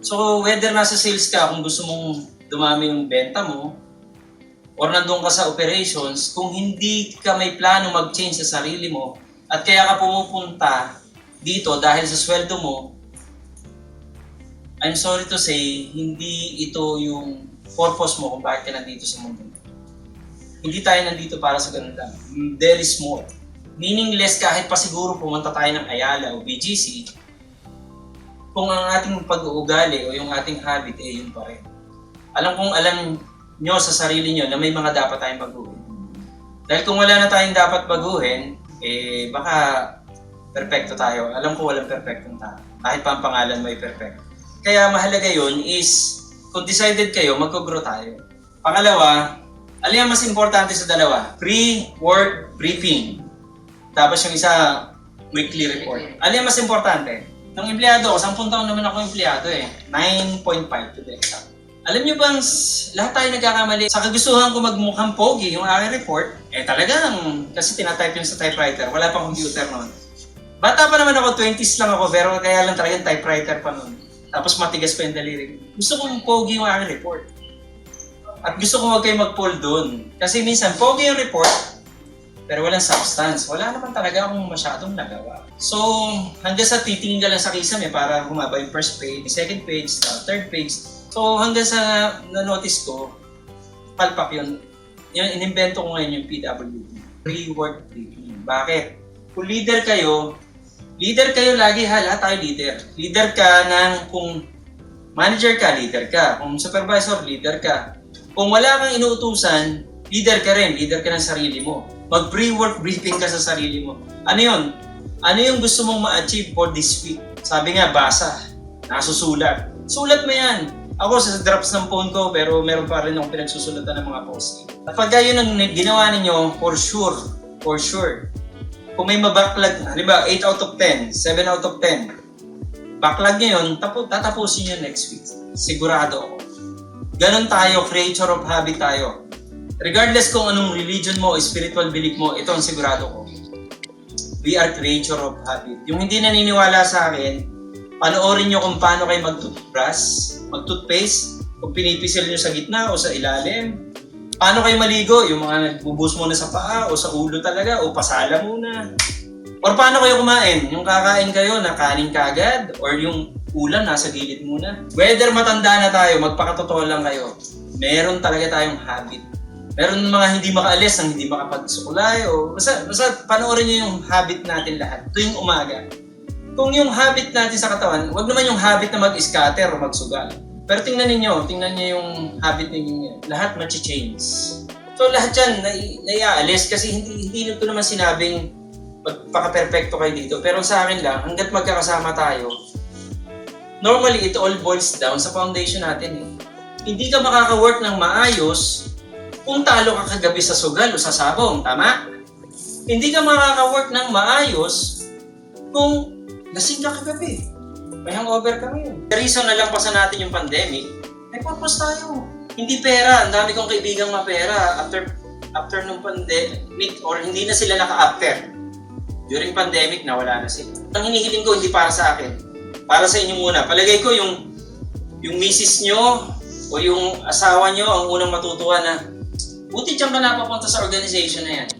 So, whether nasa sales ka, kung gusto mong dumami yung benta mo, or nandun ka sa operations, kung hindi ka may plano mag-change sa sarili mo, at kaya ka pumupunta dito dahil sa sweldo mo, I'm sorry to say, hindi ito yung purpose mo kung bakit ka nandito sa mundo. Hindi tayo nandito para sa ganun lang. There is more. Meaningless kahit pa siguro pumunta tayo ng Ayala o BGC, kung ang ating pag-uugali o yung ating habit eh yun pa rin. Alam kong alam nyo sa sarili nyo na may mga dapat tayong baguhin. Dahil kung wala na tayong dapat baguhin, eh baka perfecto tayo. Alam ko walang perfectong tao. Kahit pa ang pangalan mo ay perfecto. Kaya mahalaga yun is, kung decided kayo, mag-grow tayo. Pangalawa, alin ang mas importante sa dalawa? Pre-work briefing. Tapos yung isa, weekly report. Alin ang mas importante? Nung empleyado ako, 10 taon naman ako empleyado eh. 9.5 to be exact. Alam niyo bang lahat tayo nagkakamali? Sa kagustuhan ko magmukhang pogi yung aking report, eh talagang kasi tinatype yun sa typewriter. Wala pang computer noon. Bata pa naman ako, 20s lang ako, pero kaya lang talagang typewriter pa noon. Tapos matigas pa yung daliri. Gusto kong pogi yung aking report. At gusto ko huwag kayo mag-pull doon. Kasi minsan, pogi yung report, pero walang substance. Wala naman talaga akong masyadong nagawa. So, hanggang sa titingin lang sa kisame para humaba yung first page, second page, third page. So, hanggang sa na-notice ko, palpak yun. Yun, inimbento ko ngayon yung PWD. Pre-work briefing. Bakit? Kung leader kayo, leader kayo lagi ha, lahat tayo leader. Leader ka ng kung manager ka, leader ka. Kung supervisor, leader ka. Kung wala kang inuutusan, leader ka rin, leader ka ng sarili mo. Mag pre-work briefing ka sa sarili mo. Ano yun? Ano yung gusto mong ma-achieve for this week? Sabi nga, basa. Nasusulat. Sulat mo yan. Ako sa drafts ng phone ko, pero meron pa rin akong pinagsusulatan ng mga post At pag yun ang ginawa ninyo, for sure, for sure, kung may mabacklog, halimbawa 8 out of 10, 7 out of 10, backlog nyo yun, tapo, tatapusin nyo next week. Sigurado ako. Ganon tayo, creature of habit tayo. Regardless kung anong religion mo o spiritual belief mo, ito ang sigurado ko. We are creature of habit. Yung hindi naniniwala sa akin, panoorin nyo kung paano kayo mag-toothbrush, mag-toothpaste, kung pinipisil nyo sa gitna o sa ilalim. Paano kayo maligo? Yung mga nagbubus muna sa paa o sa ulo talaga o pasala muna. Or paano kayo kumain? Yung kakain kayo na kanin kagad or yung ulam nasa gilid muna. Whether matanda na tayo, magpakatotoo lang kayo. Meron talaga tayong habit. Meron mga hindi makaalis ang hindi makapagsukulay o basta, basta panoorin nyo yung habit natin lahat tuwing umaga. Kung yung habit natin sa katawan, wag naman yung habit na mag-scatter o magsugal. Pero tingnan ninyo, tingnan niyo yung habit ninyo. Lahat change So lahat yan, nai- naiaalis kasi hindi, hindi ko naman sinabing magpaka-perfecto kayo dito. Pero sa akin lang, hanggat magkakasama tayo, normally it all boils down sa foundation natin eh. Hindi ka makaka-work ng maayos kung talo ka kagabi sa sugal o sa sabong, tama? Hindi ka makaka-work ng maayos kung lasing ka kagabi. May hangover ka ngayon. The reason na lampasan natin yung pandemic, may purpose tayo. Hindi pera. Ang dami kong kaibigang mapera after after nung pandemic or hindi na sila naka-after. During pandemic, nawala na sila. Ang hinihiling ko hindi para sa akin. Para sa inyo muna. Palagay ko yung yung misis nyo o yung asawa nyo ang unang matutuwa na buti dyan ka napapunta sa organization na yan.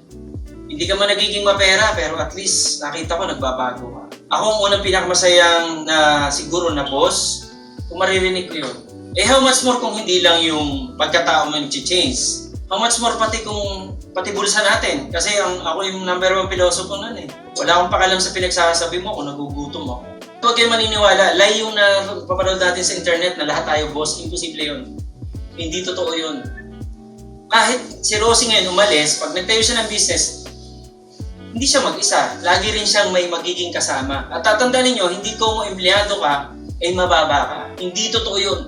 Hindi ka man nagiging mapera pero at least nakita ko nagbabago ka. Ako ang unang pinakamasayang na siguro na boss kung maririnig ko yun. Eh how much more kung hindi lang yung pagkatao mo change How much more pati kung pati bulsa natin. Kasi ang, ako yung number one philosopher nun eh. Wala akong pakalam sa pinagsasabi mo kung nagugutom ako. Huwag kayo maniniwala. Lie yung na papanood natin sa internet na lahat tayo boss. Imposible yun. Hindi totoo yun. Kahit si Rosie ngayon umalis, pag nagtayo siya ng business, hindi siya mag-isa. Lagi rin siyang may magiging kasama. At tatandaan ninyo, hindi ko mo empleyado ka, ay mababa ka. Hindi totoo yun.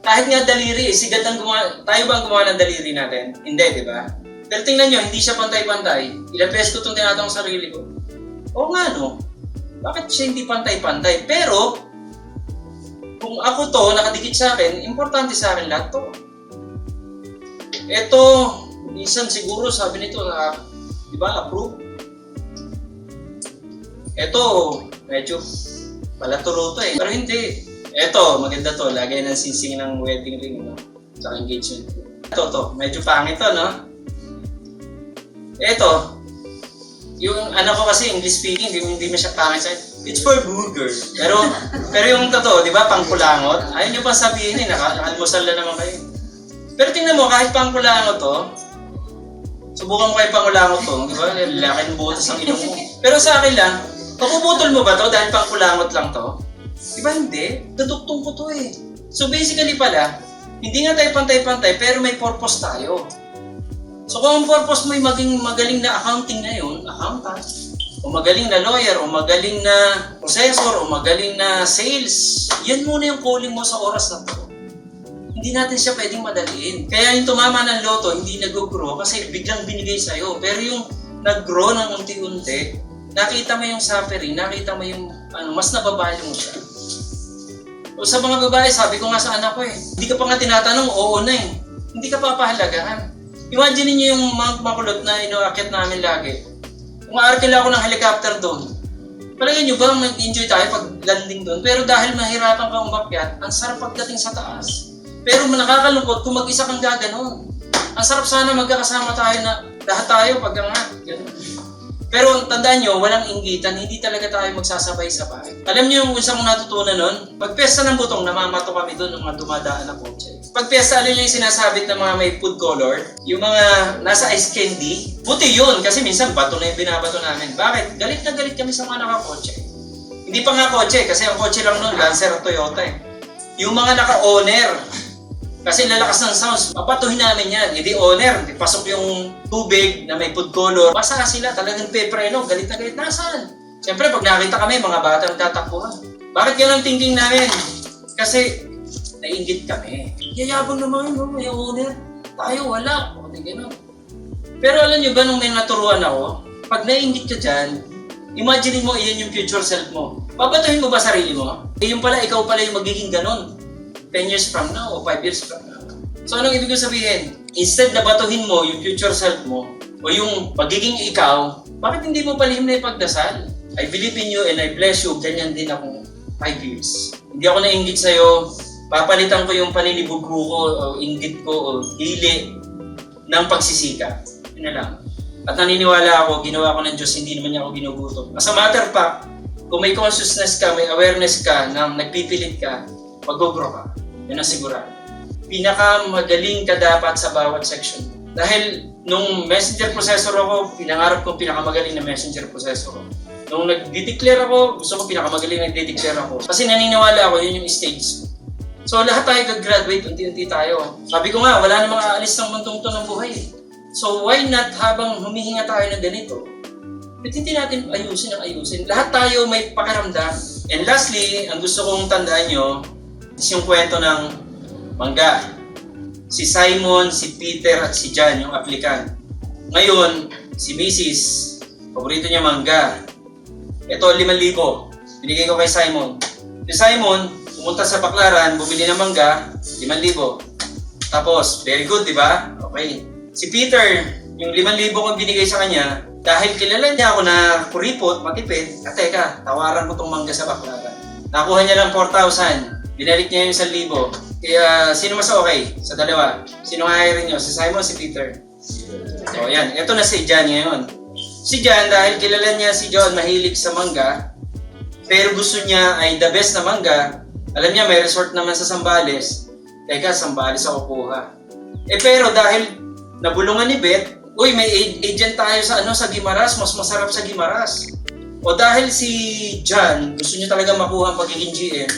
Kahit nga daliri, eh, sigat ang gumawa, tayo ba ang gumawa ng daliri natin? Hindi, di ba? Pero tingnan nyo, hindi siya pantay-pantay. Ilang beses ko itong tinatanong sa sarili ko. Oo nga no, bakit siya hindi pantay-pantay? Pero, kung ako to, nakadikit sa akin, importante sa akin lahat to. Ito, minsan siguro sabi nito na, di ba, approve. Ito, medyo palaturo to eh. Pero hindi. Eto, maganda to. Lagay ng singsing ng wedding ring, no? Sa engagement. Ito, to. Medyo pangit to, no? Eto, yung ano ko kasi English speaking, hindi, hindi siya pangit sa It's for burger. Pero, pero yung totoo, di ba, pangkulangot, ayaw nyo pa sabihin eh, naka, nakalmusal na naman kayo. Pero tingnan mo, kahit pangkulangot to, subukan mo kayo pangkulangot to, di ba, lalaki ng butas ang ilong mo. Pero sa akin lang, papuputol mo ba to dahil pangkulangot lang to? Di ba hindi? Duduktong ko to eh. So basically pala, hindi nga tayo pantay-pantay, pero may purpose tayo. So kung ang purpose mo ay maging magaling na accounting na yun, accountant, o magaling na lawyer, o magaling na processor, o magaling na sales, yan muna yung calling mo sa oras na to. Hindi natin siya pwedeng madaliin. Kaya yung tumama ng loto, hindi nag-grow kasi biglang binigay sa'yo. Pero yung nag-grow ng unti-unti, nakita mo yung suffering, nakita mo yung ano, mas nababalyo mo siya. O sa mga babae, sabi ko nga sa anak ko eh, hindi ka pa nga tinatanong, oo na eh. Hindi ka papahalagahan. Imagine niyo yung Mount Makulot na inoakit namin lagi. Umaarkil ako ng helicopter doon. Palagay niyo ba mag-enjoy tayo pag landing doon? Pero dahil mahirapan kang umakyat, ang sarap pagdating sa taas. Pero nakakalungkot kung mag-isa kang gaganon. Ang sarap sana magkakasama tayo na lahat tayo pag-angat. Ganun. Pero tandaan nyo, walang inggitan, hindi talaga tayo magsasabay-sabay. Alam niyo yung isang natutunan nun? Pag piyesta ng butong, namamato kami doon ng mga dumadaan na kotse. Pag piyesta, alam niyo yung sinasabit ng mga may food color? Yung mga nasa ice candy? Buti yun, kasi minsan bato na yung binabato namin. Bakit? Galit na galit kami sa mga nakakotse. Hindi pa nga kotse, kasi ang kotse lang nun, Lancer at Toyota eh. Yung mga naka-owner, kasi lalakas ng sounds, papatuhin namin yan. Hindi owner, di pasok yung tubig na may food color. Basta sila, talagang pepreno, galit na galit. Nasaan? Siyempre, pag nakita kami, mga bata nagtatakbuhan. Bakit yan ang thinking namin? Kasi, naiingit kami. Yayabang naman yun, may owner. Tayo, wala. O, di ganun. Pero alam nyo ba, nung may naturuan ako, pag naiingit ka dyan, imagine mo, iyan yung future self mo. Babatuhin mo ba sarili mo? Eh, yung pala, ikaw pala yung magiging ganun. 10 years from now o 5 years from now. So anong ibig sabihin? Instead na batuhin mo yung future self mo o yung pagiging ikaw, bakit hindi mo palihim na ipagdasal? I believe in you and I bless you. Ganyan din ako 5 years. Hindi ako nainggit sa'yo. Papalitan ko yung paninibugho ko o inggit ko o hili ng pagsisika. Yun na lang. At naniniwala ako, ginawa ko ng Diyos, hindi naman niya ako ginugutom. As a matter of fact, kung may consciousness ka, may awareness ka, na nagpipilit ka, mag-grow ka. Yun ang sigurado. Pinakamagaling ka dapat sa bawat section. Dahil nung messenger processor ako, pinangarap ko pinakamagaling na messenger processor ko. Nung nag-declare ako, gusto ko pinakamagaling na nag-declare ako. Kasi naniniwala ako, yun yung stage. So lahat tayo gag-graduate, unti-unti tayo. Sabi ko nga, wala namang aalis ng mundong to ng buhay. So why not habang humihinga tayo ng ganito, ba't natin ayusin ang ayusin? Lahat tayo may pakiramdam. And lastly, ang gusto kong tandaan nyo, is yung kwento ng mangga. Si Simon, si Peter, at si John, yung applicant. Ngayon, si Mrs. Paborito niya mangga. Ito, 5,000. Binigay ko kay Simon. Si Simon, pumunta sa Baklaran, bumili ng mangga, 5,000. Tapos, very good, di ba? Okay. Si Peter, yung 5,000 kong binigay sa kanya, dahil kilala niya ako na kuripot, matipid, at teka, tawaran ko tong mangga sa Baklaran. Nakuha niya lang 4,000. Binalik niya yung 1,000. Kaya, sino mas okay sa dalawa? Sino hire niyo? Si Simon si Peter? So, yan. Ito na si John ngayon. Si John, dahil kilala niya si John mahilig sa mangga, pero gusto niya ay the best na mangga, alam niya may resort naman sa Sambales, teka, Sambales ako kuha. Eh pero dahil nabulungan ni Beth, uy, may agent tayo sa ano sa Gimaras, mas masarap sa Gimaras. O dahil si John, gusto niya talaga makuha ang pagiging GM,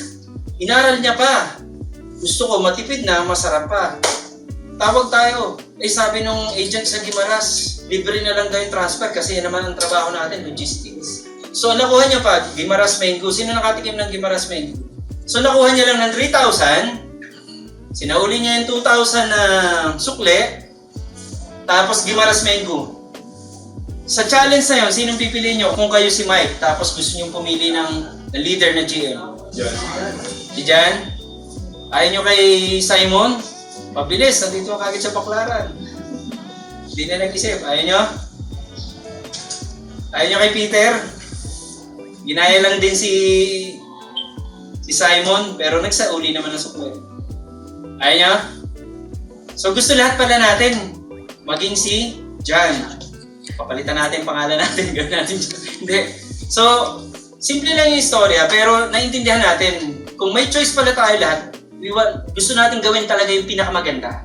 inaral niya pa. Gusto ko matipid na, masarap pa. Tawag tayo. Eh sabi nung agent sa Gimaras, libre na lang daw yung transfer kasi yan naman ang trabaho natin, logistics. So nakuha niya pa, Gimaras Mango. Sino nakatikim ng Gimaras Mango? So nakuha niya lang ng 3,000. Sinauli niya yung 2,000 na sukle. Tapos Gimaras Mango. Sa challenge na yun, sinong pipiliin niyo? Kung kayo si Mike, tapos gusto niyo pumili ng leader na GM. Diyan. Si Jan? Ayaw nyo kay Simon? Mabilis, nandito ka kagad sa Baklaran. Hindi na nag-isip. Ayaw nyo? Ayaw nyo kay Peter? Ginaya lang din si si Simon, pero nagsauli naman ng sukle. Ayaw niya? So gusto lahat pala natin maging si John. Papalitan natin pangalan natin, gawin natin John. Hindi. So, simple lang yung istorya, pero naintindihan natin, kung may choice pala tayo lahat, we want, gusto natin gawin talaga yung pinakamaganda.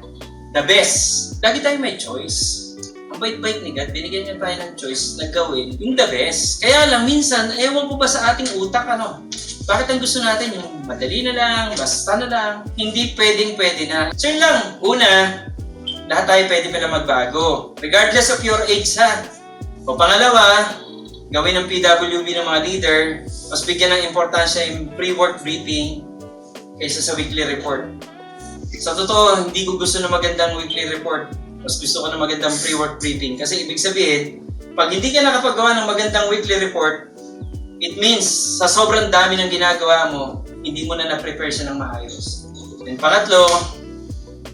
The best. Lagi tayo may choice. Ang bait-bait ni God, binigyan niya tayo ng choice na gawin yung the best. Kaya lang, minsan, ewan ko ba sa ating utak, ano, bakit ang gusto natin yung madali na lang, basta na lang, hindi pwedeng pwede na. Yun lang, una, lahat tayo pwede pala magbago. Regardless of your age ha. O pangalawa, gawin ng PWB ng mga leader, mas bigyan ng importansya yung pre-work briefing kaysa sa weekly report. Sa totoo, hindi ko gusto ng magandang weekly report. Mas gusto ko ng magandang pre-work briefing. Kasi ibig sabihin, pag hindi ka nakapagawa ng magandang weekly report, it means sa sobrang dami ng ginagawa mo, hindi mo na na-prepare siya ng maayos. And pangatlo,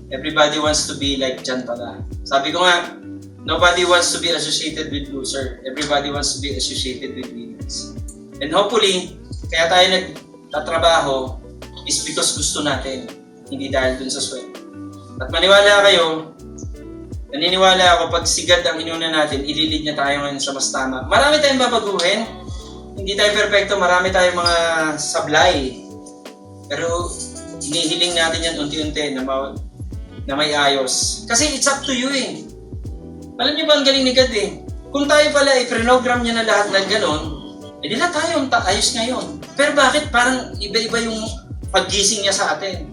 everybody wants to be like Jan pala. Sabi ko nga, nobody wants to be associated with loser. Everybody wants to be associated with winners. And hopefully, kaya tayo nagtatrabaho is because gusto natin, hindi dahil dun sa sweldo. At maniwala kayo, naniniwala ako pag sigad ang inuna natin, ililid niya tayo ngayon sa mas tama. Marami tayong babaguhin. Hindi tayo perfecto, marami tayong mga sablay. Pero hinihiling natin yan unti-unti na, ma- na may ayos. Kasi it's up to you eh. Alam niyo ba ang galing ni God eh? Kung tayo pala i-program niya na lahat ng ganon, edi na tayo ta- ayos ngayon. Pero bakit parang iba-iba yung paggising niya sa atin?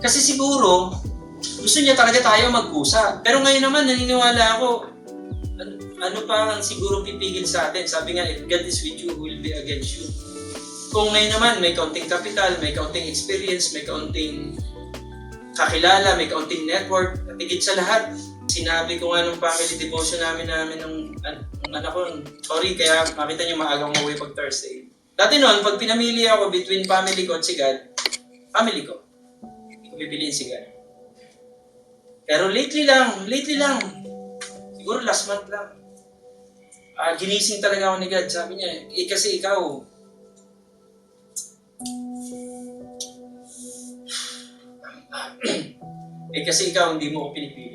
Kasi siguro, gusto niya talaga tayo magkusa. Pero ngayon naman, naniniwala ako, ano, ano pa ang siguro pipigil sa atin? Sabi nga, if God is with you, who will be against you? Kung ngayon naman, may kaunting capital, may kaunting experience, may kaunting kakilala, may kaunting network, at higit sa lahat, sinabi ko nga nung family devotion namin namin an- nung anak ko, sorry, kaya makita niyo maagang umuwi pag Thursday. Dati noon, pag pinamili ako between family ko at si God, family ko. Hindi ko pipiliin si God. Pero lately lang, lately lang, siguro last month lang, ah ginising talaga ako ni God. Sabi niya, eh kasi ikaw, eh kasi ikaw hindi mo ko pinipili.